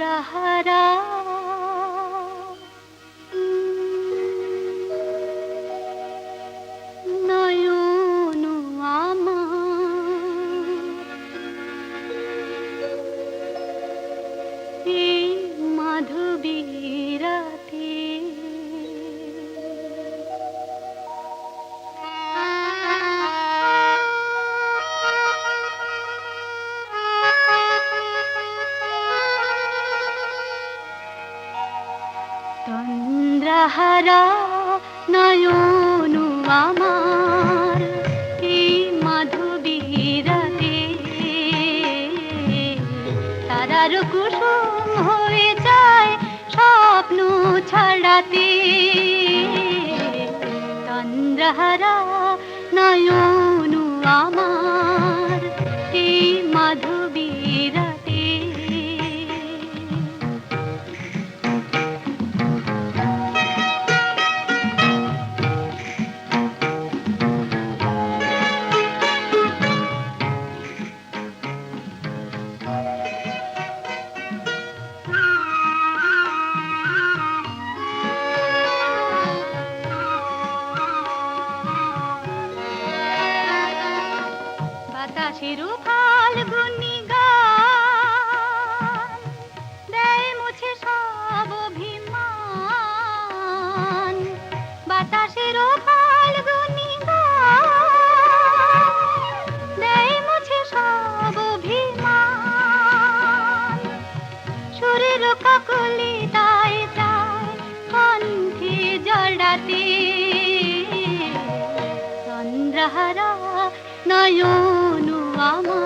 তন্দ্রাহারা তন্দ্রাহারা নয়ন আমার। এই মাধবীরাতে তারার কুসুম হয়ে যায় স্বপ্ন ছাড়াতে। তন্দ্রাহারা নয়ন আমার। বাতাসের ফাল্গুনি গান দেয় মুছে সব অভিমান। বাতাসের ফাল্গুনি গান দেয় মুছে সব অভিমান। সুরের কাকলি তাই চায় কণ্ঠে জড়াতে চন্দ্রহারা নয়ন আমার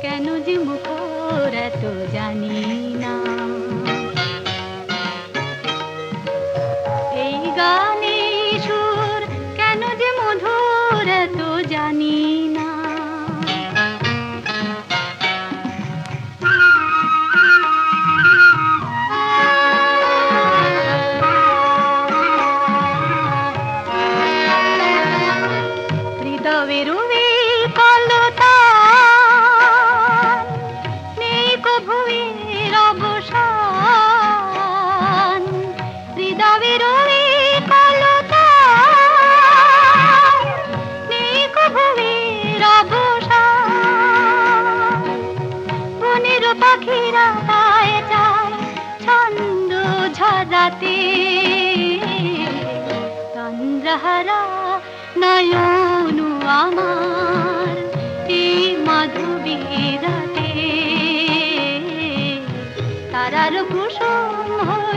কেন যে মুখরা তো জানি না? পাখিরা পায় যায় ছন্দ ঝরাতে। চন্দ্রহারা নয়ন আমার এই মাধবীরাতে তারার কুসুম হয়ে